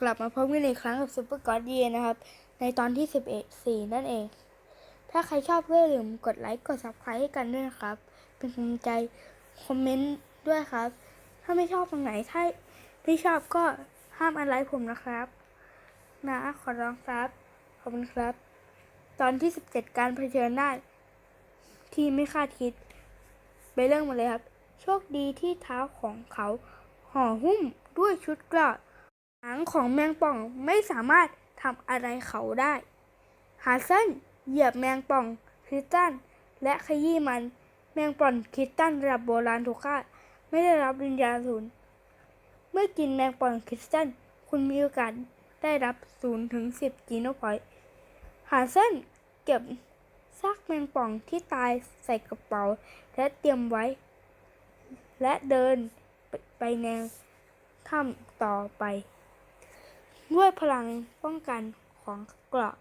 กลับมาพบกันอีกครั้งกับซูเปอร์กอดเยนะครับ ในตอนที่ 11 4 นั่นเอง ถ้าใครชอบก็อย่าลืมกดไลค์กด subscribe ให้กันด้วยนะครับ เป็นกำลังใจคอมเมนต์ด้วยครับ ถ้าไม่ชอบตรงไหนถ้าไม่ชอบก็ห้ามอันไลค์ผมนะครับ นะขอร้องครับขอบคุณครับ ตอนที่ 17 การเผชิญหน้าที่ไม่คาดคิด ไปเรื่องมาเลยครับ โชคดีที่เท้าของเขาห่อหุ้มด้วยชุดกราะ หางของแมงป่องไม่สามารถทำอะไรเขาได้หาเส้นเหยียบแมงป่องคริสตันและขยี้มัน แมงป่องคริสตันระดับโบราณถูกฆ่าไม่ได้รับวิญญาณศูนย์เมื่อกินแมงป่องคริสตันคุณมีโอกาสได้รับ0ถึง10จีโนพอยต์หาเส้นเก็บซากแมงป่องที่ตายใส่กระเป๋าและเตรียมไว้ และเดินไปแนวถ้ำต่อไป ด้วยพลังป้องกันของเกราะ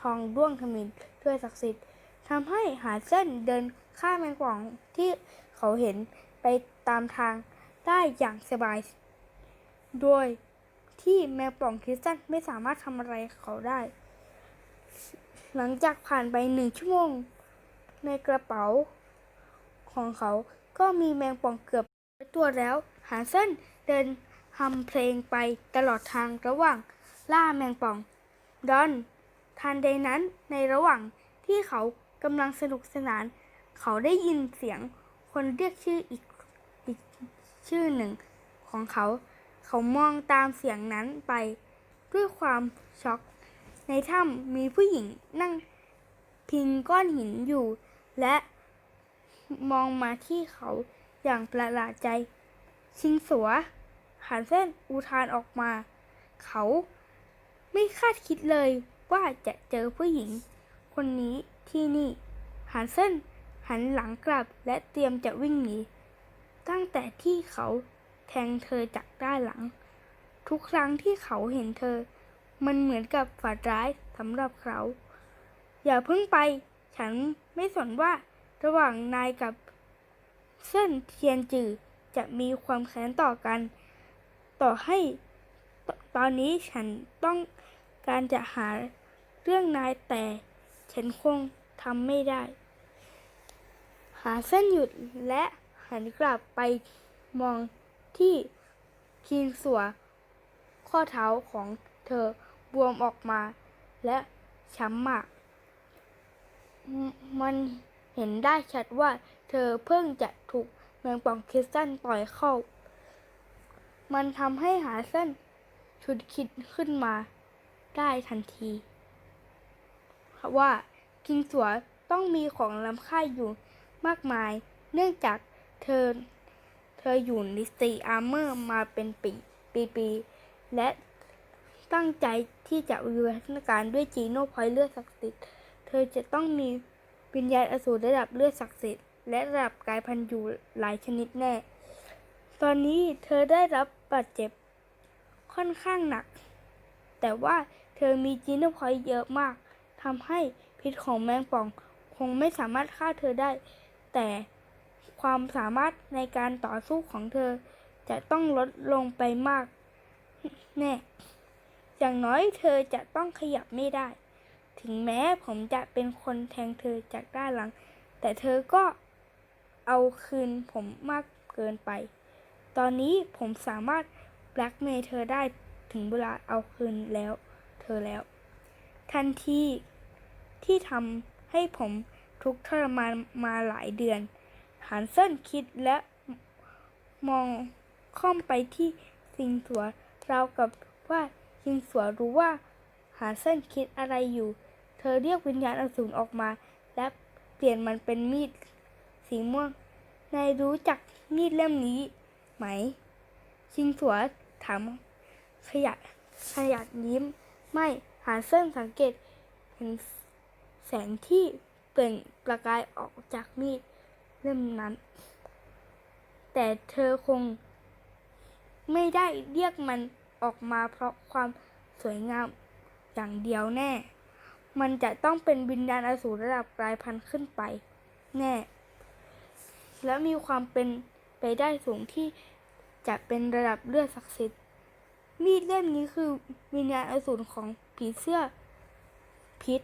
ทองด้วงทมินด้วยศักดิ์สิทธิ์ทำให้หาเส้นเดินข้ามแมงป่องที่เขาเห็นไปตามทางได้อย่างสบาย โดยที่แมงป่องคริสตันไม่สามารถทำอะไรเขาได้ หลังจากผ่านไปหนึ่งชั่วโมง ในกระเป๋าของเขาก็มีแมงป่องเกือบตัวแล้ว หาเส้นเดิน ทำเพลงไปตลอดทางระหว่างล่าแมงป่อง ดอน ทันใดนั้นในระหว่างที่เขากำลังสนุกสนาน เขาได้ยินเสียงคนเรียกชื่ออีกอีกชื่อหนึ่งของเขา เขามองตามเสียงนั้นไป ด้วยความช็อก ในถ้ำมีผู้หญิงนั่งพิงก้อนหินอยู่ และมองมาที่เขาอย่างประหลาดใจ ชิงสัว หันเส้นอุทานออกมา เขาไม่คาดคิดเลยว่าจะเจอผู้หญิง คนนี้ที่นี่หันเส้นหันหลังกลับและเตรียมจะวิ่งหนี ตั้งแต่ที่เขาแทงเธอจากด้านหลัง ทุกครั้งที่เขาเห็นเธอ มันเหมือนกับฝันร้ายสำหรับเขา อย่าเพิ่งไป ฉันไม่สนว่าระหว่างนายกับ เส้นเทียนจือจะมีความแค้นต่อกัน ต่อให้ตอนนี้ฉันต้องการจะหาเรื่องนายแต่ฉันคงทำไม่ได้ หาเส้นหยุดและหันกลับไปมองที่คิงสัว ข้อเท้าของเธอบวมออกมา และช้ำมากมมันเห็นได้ชัดว่าเธอเพิ่งจะถูกแมงป่องคริสตันต่อยเข้า มันทำให้หาเส้นชุดคิดขึ้นมาได้ทันทีว่าคิงสัวต้องมีของล้ำค่าอยู่มากมาย เนื่องจากเธอ เธออยู่ในสีอาร์เมอร์มาเป็นปีปีปีและตั้งใจที่จะวิวัฒนาการด้วยจีโน่พอยเลือดศักดิ์สิทธิ์ เธอจะต้องมีวิญญาณอสูรระดับเลือดศักดิ์สิทธิ์และระดับกายพันธุ์อยู่หลายชนิดแน่ ตอนนี้เธอได้รับ บาดเจ็บ ค่อนข้างหนัก แต่ว่าเธอมีจีโนพอยต์เยอะมากทำให้พิษของแมงป่องคงไม่สามารถฆ่าเธอได้ แต่ความสามารถในการต่อสู้ของเธอจะต้องลดลงไปมาก แน่ อย่างน้อยเธอจะต้องขยับไม่ได้ ถึงแม้ผมจะเป็นคนแทงเธอจากด้านหลัง แต่เธอก็เอาคืนผมมากเกินไป ตอนนี้ผมสามารถแบล็กเมย์เธอได้ถึงเวลาเอาคืนแล้ว เธอแล้ว ทันทีที่ทำให้ผมทุกข์ทรมานมาหลายเดือนหันเส้นคิดและมองค่อมไปที่สิงสัวราวกับว่าสิงสัวรู้ว่าหาเส้นคิดอะไรอยู่ เธอเรียกวิญญาณอสูรออกมา และเปลี่ยนมันเป็นมีดสีม่วงนายรู้จักมีดเล่มนี้ ไหม ชิงสัวถามขยัดขยัดยิ้ม ไม่หาเส้นสังเกตเห็นแสงที่เปล่งประกายออกจากมีดเล่มนั้น แต่เธอคง ไม่ได้เรียกมันออกมาเพราะความสวยงามอย่างเดียวแน่ มันจะต้องเป็นวิญญาณอสูรระดับกลายพันธุ์ขึ้นไป แน่ และมีความเป็น ไปได้สูงที่จะเป็นระดับเลือดศักดิ์สิทธิ์ มีดเล่มนี้คือวิญญาณอสูรของผีเสื้อพิษ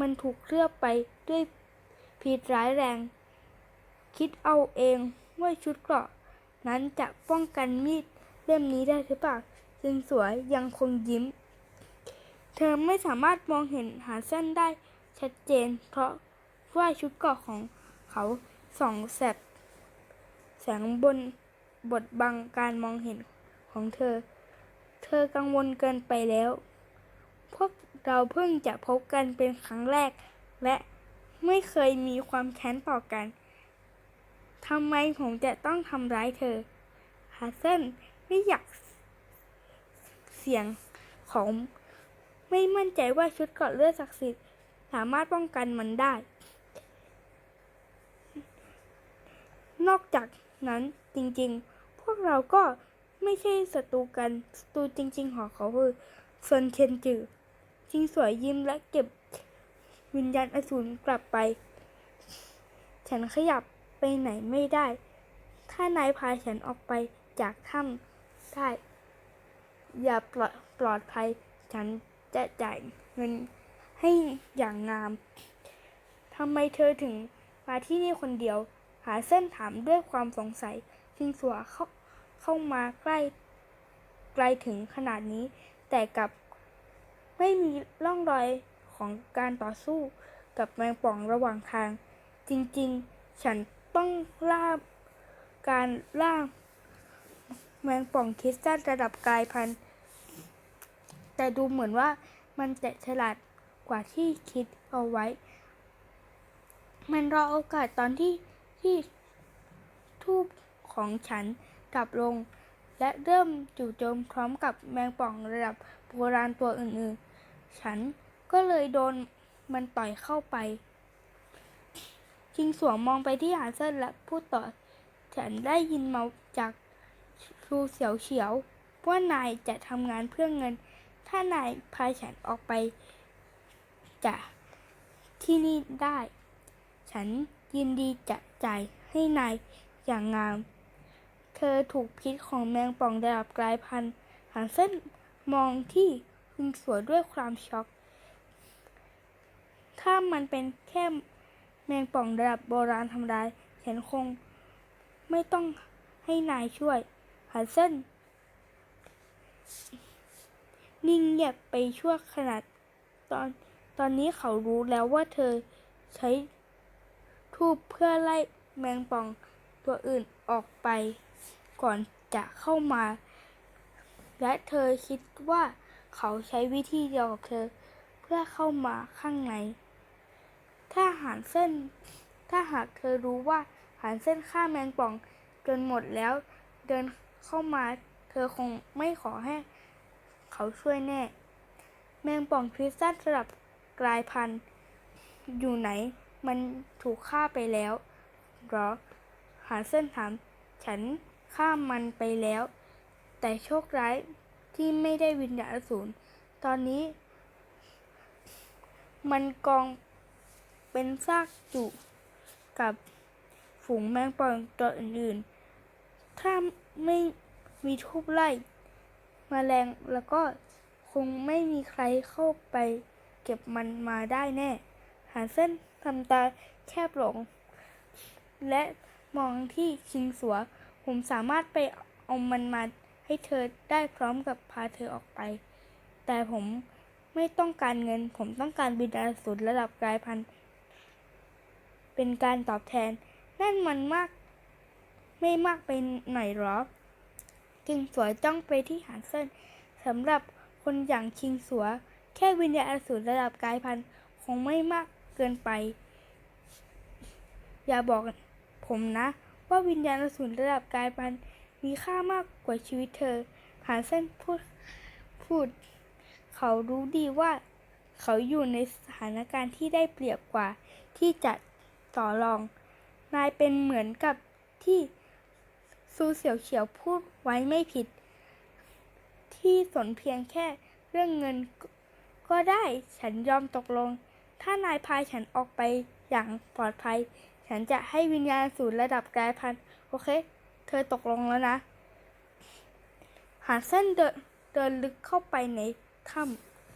มันถูกเคลือบไปด้วยพิษร้ายแรง คิดเอาเองว่าชุดเกราะนั้นจะป้องกันมีดเล่มนี้ได้หรือเปล่าจึงสวยยังคงยิ้ม เธอไม่สามารถมองเห็นหาเส้นได้ชัดเจน เพราะว่าชุดเกราะของเขาส่องแสบ แสงบนบดบังการมองเห็นของเธอ เธอกังวลเกินไปแล้ว พวกเราเพิ่งจะพบกันเป็นครั้งแรก และไม่เคยมีความแค้นต่อกัน ทำไมผมจะต้องทำร้ายเธอฮาเซนไม่อยากเสียงของไม่มั่นใจว่าชุดเกราะเลือดศักดิ์สิทธิ์สามารถป้องกันมันได้ นอกจาก นั้นจริงๆ พวกเราก็ไม่ใช่ศัตรูกันศัตรูจริง ๆ ของเขาคือเฟินเคนจือจิงสวยยิ้มและเก็บวิญญาณอสูรกลับไป ฉันขยับไปไหนไม่ได้ ถ้านายพาฉันออกไปจากถ้ำได้ อย่าปลอดปลอดภัย ฉันจะจ่ายเงินให้อย่างงาม ทำไมเธอถึงมาที่นี่คนเดียว หาเส้นถามด้วยความสงสัยจิงสัวเข้าเข้ามาใกล้ไกลถึงขนาดนี้ แต่กับไม่มีร่องรอยของการต่อสู้กับแมงป่องระหว่างทาง จริงๆ ฉันต้องล่าการล่าแมงป่องคิสตัลระดับกายพันธุ์แต่ดูเหมือนว่ามันจะฉลาดกว่าที่คิดเอาไว้ มันรอโอกาสตอนที่ ที่ทูบของฉันดับลง และเริ่มจู่โจมพร้อมกับแมงป่องระดับโบราณตัวอื่นๆ ฉันก็เลยโดนมันต่อยเข้าไปจิงสวงมองไปที่หาเส้นและพูดต่อ ฉันได้ยินมาจากชูเฉียวเฉียวว่านายจะทำงานเพื่อเงิน ถ้านายพาฉันออกไปจากที่นี่ได้ ฉัน ยินดีจะจ่ายให้นายอย่างงาม เธอถูกพิษของแมงป่องระดับกลายพันธุ์หันเส้นมองที่คุณสวยด้วยความช็อก ถ้ามันเป็นแค่แมงป่องระดับโบราณธรรมดาฉันคงไม่ต้องให้นายช่วยหันเส้นนิ่งเงียบไปชั่วขณะตอน ตอนนี้เขารู้แล้วว่าเธอใช้ ทูบเพื่อไล่แมงป่องตัวอื่นออกไป ก่อนจะเข้ามา และเธอคิดว่าเขาใช้วิธีเดียวกับเธอ เพื่อเข้ามาข้างใน ถ้าหารเส้น ถ้าหากเธอรู้ว่าหารเส้นฆ่าแมงป่องจนหมดแล้ว เดินเข้ามาเธอคงไม่ขอให้เขาช่วยแน่ แมงป่องคริสตัลสลับกลายพันธุ์อยู่ไหน มันถูกฆ่าไปแล้วหรอหาเส้นถาม ฉันฆ่ามันไปแล้ว แต่โชคร้ายที่ไม่ได้วิญญาณอสูรตอนนี้ มันกองเป็นซากจุกับฝูงแมงป่องตัวอื่นๆ ถ้าไม่มีทูบไล่มแมลงแล้วก็คงไม่มีใครเข้าไปเก็บมันมาได้แน่ หาเส้น ทำตาแคบลง และมองที่ชิงสัว ผมสามารถไปเอามันมาให้เธอได้พร้อมกับพาเธอออกไป แต่ผมไม่ต้องการเงิน ผมต้องการบิดาสูรระดับกลายพันธุ์ เป็นการตอบแทน นั่นมันมาก ไม่มากไปหน่อยหรอคิงสัวจ้องไปที่หางเส้นสำหรับคนอย่างคิงสัว แค่วิญญาณอสูรระดับกายพันธุ์คงไม่มาก เกินไป อย่าบอกผมนะ ว่าวิญญาณอสูรระดับกายพันธุ์มีค่ามากกว่าชีวิตเธอหาเส้นพูดพูด เขารู้ดีว่า เขาอยู่ในสถานการณ์ที่ได้เปรียบกว่า ที่จะต่อรอง นายเป็นเหมือนกับที่ซูเสี่ยวเฉียวพูดไว้ไม่ผิด ที่สนเพียงแค่เรื่องเงินก็ได้ฉันยอมตกลง ถ้านายพายฉันออกไปอย่างปลอดภัย ฉันจะให้วิญญาณสูตรระดับกลายพันธุ์โอเค เธอตกลงแล้วนะ หาเส้นเดินเดินลึกเข้าไปในถ้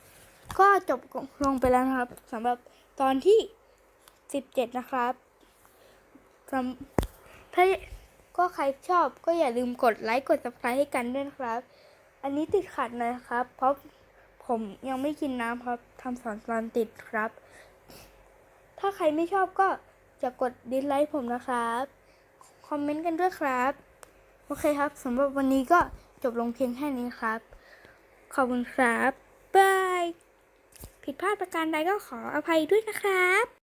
ำก็จบลงไปแล้วนะครับสำหรับตอนที่ 17 นะครับสำถ้าก็ใครชอบก็อย่าลืมกดไลค์กด subscribe ให้กันด้วยนะครับ อันนี้ติดขัดนะครับ เพราะ ผมยังไม่กินน้ำครับทำสอนตอนติดครับ ถ้าใครไม่ชอบก็จะกดดิสไลค์ผมนะครับ คอมเมนต์กันด้วยครับ โอเคครับสำหรับวันนี้ก็จบลงเพียงแค่นี้ครับ ขอบคุณครับบาย ผิดพลาดประการใดก็ขออภัยด้วยนะครับ